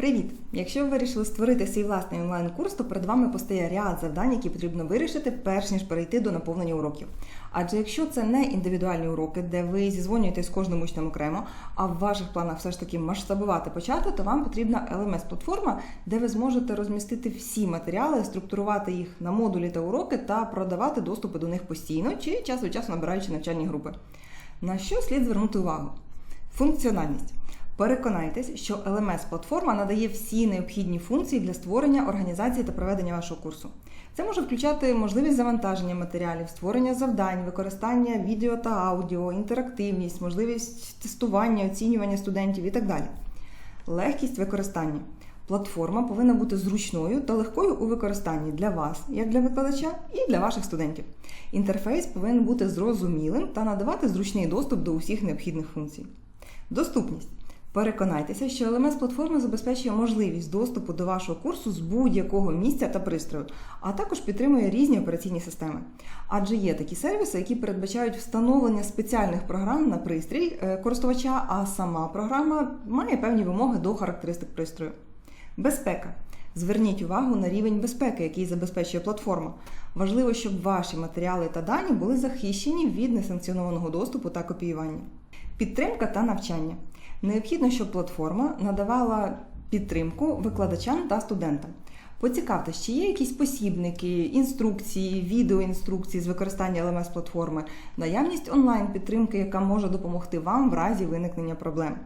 Привіт! Якщо ви вирішили створити свій власний онлайн-курс, то перед вами постає ряд завдань, які потрібно вирішити, перш ніж перейти до наповнення уроків. Адже якщо це не індивідуальні уроки, де ви зізвонюєтесь з кожним учнем окремо, а в ваших планах все ж таки масштабувати почати, то вам потрібна LMS-платформа, де ви зможете розмістити всі матеріали, структурувати їх на модулі та уроки та продавати доступи до них постійно чи час від часу набираючи навчальні групи. На що слід звернути увагу? Функціональність. Переконайтесь, що LMS-платформа надає всі необхідні функції для створення, організації та проведення вашого курсу. Це може включати можливість завантаження матеріалів, створення завдань, використання відео та аудіо, інтерактивність, можливість тестування, оцінювання студентів і так далі. Легкість використання. Платформа повинна бути зручною та легкою у використанні для вас, як для викладача, і для ваших студентів. Інтерфейс повинен бути зрозумілим та надавати зручний доступ до усіх необхідних функцій. Доступність. Переконайтеся, що LMS-платформа забезпечує можливість доступу до вашого курсу з будь-якого місця та пристрою, а також підтримує різні операційні системи. Адже є такі сервіси, які передбачають встановлення спеціальних програм на пристрій е, користувача, а сама програма має певні вимоги до характеристик пристрою. Безпека. Зверніть увагу на рівень безпеки, який забезпечує платформа. Важливо, щоб ваші матеріали та дані були захищені від несанкціонованого доступу та копіювання. Підтримка та навчання. Необхідно, щоб платформа надавала підтримку викладачам та студентам. Поцікавтесь, чи є якісь посібники, інструкції, відеоінструкції з використання LMS-платформи, наявність онлайн-підтримки, яка може допомогти вам в разі виникнення проблем.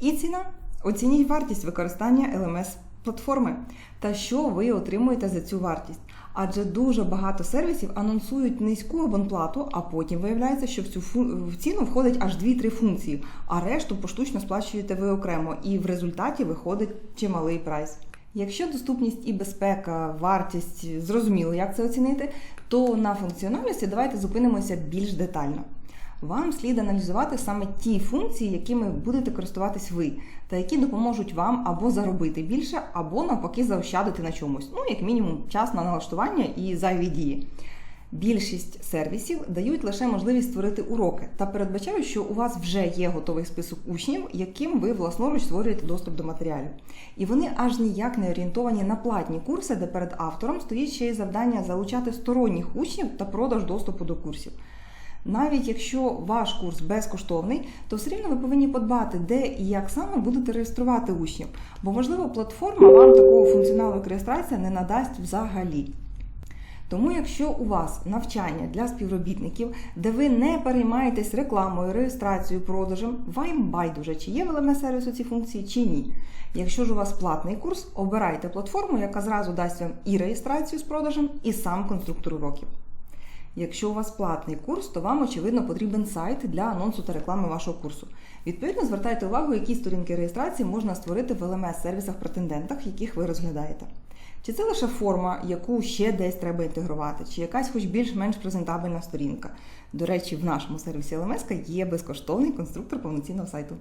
І ціна. Оцініть вартість використання LMS-платформи та що ви отримуєте за цю вартість. Адже дуже багато сервісів анонсують низьку абонплату, а потім виявляється, що в цю фу- в ціну входить аж 2-3 функції, а решту поштучно сплачуєте ви окремо, і в результаті виходить чималий прайс. Якщо доступність і безпека, вартість зрозуміло, як це оцінити, то на функціональності давайте зупинимося більш детально. Вам слід аналізувати саме ті функції, якими будете користуватись ви, та які допоможуть вам або заробити більше, або навпаки заощадити на чомусь. Ну, як мінімум, час на налаштування і зайві дії. Більшість сервісів дають лише можливість створити уроки та передбачають, що у вас вже є готовий список учнів, яким ви власноруч створюєте доступ до матеріалів. І вони аж ніяк не орієнтовані на платні курси, де перед автором стоїть ще й завдання залучати сторонніх учнів та продаж доступу до курсів. Навіть якщо ваш курс безкоштовний, то все рівно ви повинні подбати, де і як саме будете реєструвати учнів, бо можливо платформа вам такого функціоналу як реєстрація не надасть взагалі. Тому, якщо у вас навчання для співробітників, де ви не переймаєтесь рекламою, реєстрацією, продажем, вам байдуже, чи є в LMS сервісу ці функції, чи ні. Якщо ж у вас платний курс, обирайте платформу, яка зразу дасть вам і реєстрацію з продажем, і сам конструктор уроків. Якщо у вас платний курс, то вам очевидно потрібен сайт для анонсу та реклами вашого курсу. Відповідно, звертайте увагу, які сторінки реєстрації можна створити в LMS-сервісах претендентах, яких ви розглядаєте. Чи це лише форма, яку ще десь треба інтегрувати, чи якась хоч більш-менш презентабельна сторінка. До речі, в нашому сервісі LMS є безкоштовний конструктор повноцінного сайту.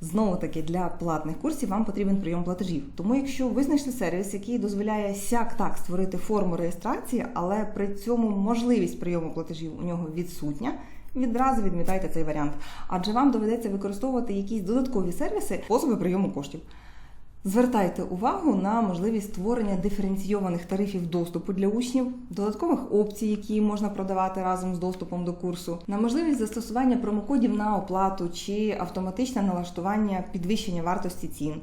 Знову таки для платних курсів вам потрібен прийом платежів. Тому, якщо ви знайшли сервіс, який дозволяє сяк так створити форму реєстрації, але при цьому можливість прийому платежів у нього відсутня. Відразу відмітайте цей варіант, адже вам доведеться використовувати якісь додаткові сервіси, способи прийому коштів. Звертайте увагу на можливість створення диференційованих тарифів доступу для учнів, додаткових опцій, які можна продавати разом з доступом до курсу, на можливість застосування промокодів на оплату чи автоматичне налаштування підвищення вартості цін.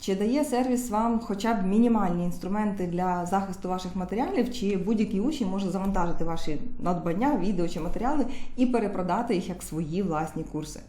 Чи дає сервіс вам хоча б мінімальні інструменти для захисту ваших матеріалів, чи будь-який учень може завантажити ваші надбання, відео чи матеріали і перепродати їх як свої власні курси?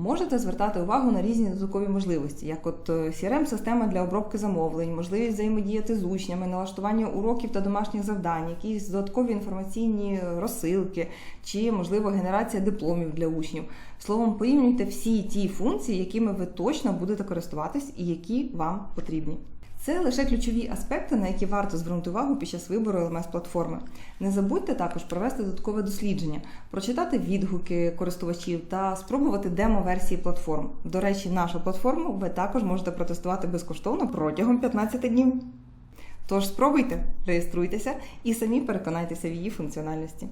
Можете звертати увагу на різні додаткові можливості, як от CRM-система для обробки замовлень, можливість взаємодіяти з учнями, налаштування уроків та домашніх завдань, якісь додаткові інформаційні розсилки, чи, можливо, генерація дипломів для учнів. Словом, порівнюйте всі ті функції, якими ви точно будете користуватись і які вам потрібні. Це лише ключові аспекти, на які варто звернути увагу під час вибору LMS-платформи. Не забудьте також провести додаткове дослідження, прочитати відгуки користувачів та спробувати демо-версії платформ. До речі, нашу платформу ви також можете протестувати безкоштовно протягом 15 днів. Тож спробуйте, реєструйтеся і самі переконайтеся в її функціональності.